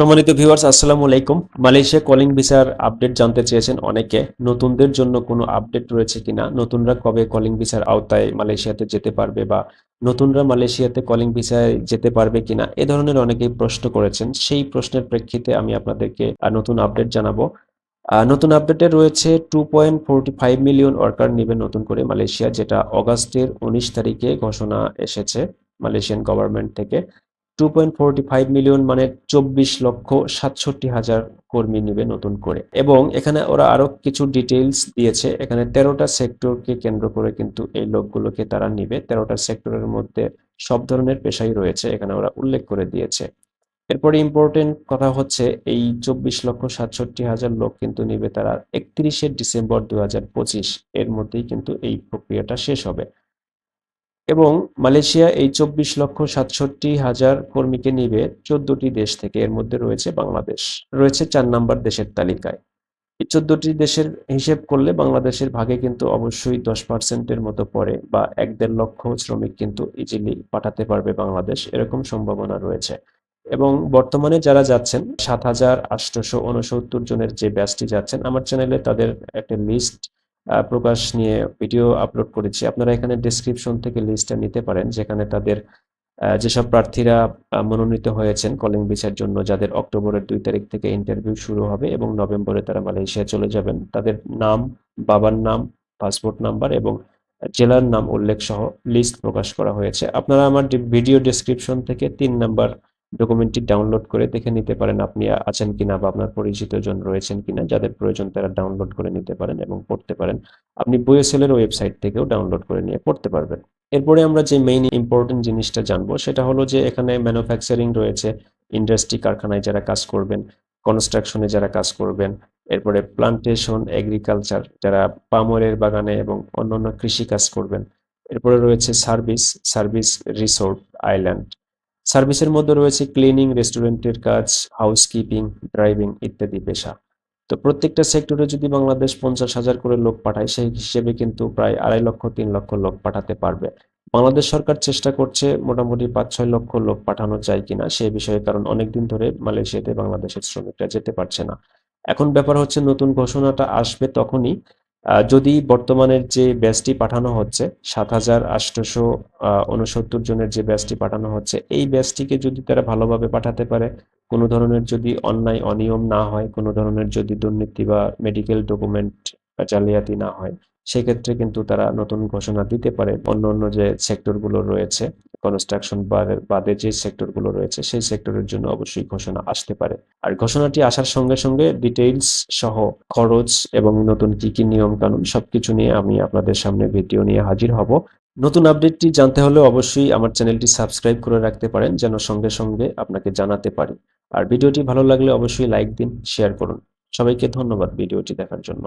সম্মানিত ভিউয়ার্স আসসালামু আলাইকুম। মালয়েশিয়া কলিং ভিসার আপডেট জানতে চেয়েছেন অনেকে। নতুনদের জন্য কোনো আপডেট রয়েছে কিনা? নতুনরা কবে কলিং ভিসার আওতায় মালয়েশিয়াতে যেতে পারবে বা নতুনরা মালয়েশিয়াতে কলিং ভিসায় যেতে পারবে কিনা? এ ধরনের অনেকেই প্রশ্ন করেছেন। সেই প্রশ্নের প্রেক্ষিতে আমি আপনাদেরকে নতুন আপডেট জানাব। নতুন আপডেটে রয়েছে two point forty five million worker নেবে নতুন করে মালয়েশিয়া, যেটা অগাস্টের উনিশ তারিখে ঘোষণা এসেছে মালয়েশিয়ান গভর্নমেন্ট থেকে। Two point forty five million মানে চব্বিশ লক্ষ সাতষট্টি হাজার কর্মী নেবে নতুন করে। এবং এখানে ওরা আরও কিছু ডিটেলস দিয়েছে। এখানে তেরোটা সেক্টরকে কেন্দ্র করে কিন্তু এই লোকগুলোকে তারা নিবে। তেরোটা সেক্টরের মধ্যে সব ধরনের পেশাই রয়েছে, এখানে ওরা উল্লেখ করে দিয়েছে। এরপরে ইম্পর্টেন্ট কথা হচ্ছে, এই চব্বিশ লক্ষ সাতষট্টি হাজার লোক কিন্তু নিবে তারা একত্রিশে ডিসেম্বর দু হাজার পঁচিশ। এর মধ্যেই কিন্তু এই প্রক্রিয়াটা শেষ হবে। এবং মালয়েশিয়া এই চব্বিশ লক্ষ সাতষট্টি হাজার কর্মীকে নিবে চোদ্দটি দেশ থেকে। এর মধ্যে রয়েছে বাংলাদেশ। রয়েছে চার নাম্বার দেশের তালিকায়। এই চোদ্দটি দেশের হিসেব করলে বাংলাদেশের ভাগে কিন্তু অবশ্যই দশ পার্সেন্টের মতো পড়ে বা এক দেড় লক্ষ শ্রমিক কিন্তু ইজিলি পাঠাতে পারবে বাংলাদেশ। এরকম সম্ভাবনা রয়েছে। এবং বর্তমানে যারা যাচ্ছেন, সাত হাজার আটশোশো উনসত্তর জনের যে ব্যাচটি যাচ্ছেন, আমার চ্যানেলে তাদের একটা লিস্ট প্রকাশ নিয়ে ভিডিও আপলোড করেছি। আপনারা এখানে ডেসক্রিপশন থেকে লিস্টটা নিতে পারেন, যেখানে তাদের যেসব প্রার্থীরা মনোনীত হয়েছেন কলিং ভিসার জন্য, যাদের অক্টোবরের দুই তারিখ থেকে ইন্টারভিউ শুরু হবে এবং নভেম্বরে তারা মালয়েশিয়া চলে যাবেন। তাদের নাম, বাবার নাম পাসপোর্ট নাম্বার এবং জেলার নাম উল্লেখ সহ লিস্ট প্রকাশ করা হয়েছে। আপনারা আমার ভিডিও ডেসক্রিপশন থেকে তিন নাম্বার ডকুমেন্টটি ডাউনলোড করে দেখে নিতে পারেন আপনি আছেন কিনা বা আপনার পরিচিত জন রয়েছেন কিনা, যাদের প্রয়োজন তারা ডাউনলোড করে নিতে পারেন এবং পড়তে পারেন। আপনি বইএসএল ওয়েবসাইট থেকেও ডাউনলোড করে নিয়ে পড়তে পারবেন। এরপরে আমরা যে মেইন ইম্পর্টেন্ট জিনিসটা জানব, সেটা হলো যে এখানে ম্যানুফ্যাকচারিং রয়েছে ইন্ডাস্ট্রি কারখানায় যারা কাজ করবেন কনস্ট্রাকশনে যারা কাজ করবেন, এরপরে প্লান্টেশন এগ্রিকালচার যারা পামরের বাগানে এবং অন্যান্য কৃষি কাজ করবেন, এরপরে রয়েছে সার্ভিস সার্ভিস রিসোর্ট আইল্যান্ড সার্ভিসের মধ্যে রয়েছে ক্লিনিং, রেস্টুরেন্টের কাজ, হাউসকিপিং, ড্রাইভিং ইত্যাদি পেশা। তো প্রত্যেকটা সেক্টরে যদি বাংলাদেশ পঞ্চাশ হাজার করে লোক পাঠায়, সেই হিসেবে কিন্তু প্রায় আড়াই লক্ষ, তিন লক্ষ লোক পাঠাতে পারবে। বাংলাদেশ সরকার চেষ্টা করছে মোটামুটি পাঁচ, ছয় লক্ষ লোক পাঠানো যায় কিনা, সে বিষয়ে কারণ অনেকদিন ধরে মালয়েশিয়াতে বাংলাদেশের শ্রমিকরা যেতে পারছে না। এখন ব্যাপার হচ্ছে নতুন ঘোষণাটা আসবে তখনই। যদি বর্তমানের যে ব্যাচটি পাঠানো হচ্ছে, সাত হাজার আটশোশো উনসত্তর জনের যে ব্যাচটি পাঠানো হচ্ছে, এই ব্যাচটিকে যদি তারা ভালোভাবে পাঠাতে পারে, কোনো ধরনের যদি অন্যায়, অনিয়ম না হয়, কোনো ধরনের যদি দুর্নীতি বা মেডিকেল ডকুমেন্ট জালিয়াতি না হয়, সেক্ষেত্রে কিন্তু তারা নতুন ঘোষণা দিতে পারে অন্য অন্য যে সেক্টরগুলো রয়েছে। কনস্ট্রাকশন বাদে যে সেক্টরগুলো রয়েছে সেই সেক্টরের জন্য অবশ্যই ঘোষণা আসতে পারে। আর ঘোষণাটি আসার সঙ্গে সঙ্গে ডিটেইলস সহ খরচ এবং নতুন কি কি নিয়ম কানুন সবকিছু নিয়ে আমি আপনাদের সামনে ভিডিও নিয়ে হাজির হব। নতুন আপডেটটি জানতে হলে অবশ্যই আমার চ্যানেলটি সাবস্ক্রাইব করে রাখতে পারেন, যেন সঙ্গে সঙ্গে আপনাকে জানাতে পারি। আর ভিডিওটি ভালো লাগলে অবশ্যই লাইক দিন শেয়ার করুন। সবাইকে ধন্যবাদ ভিডিওটি দেখার জন্য।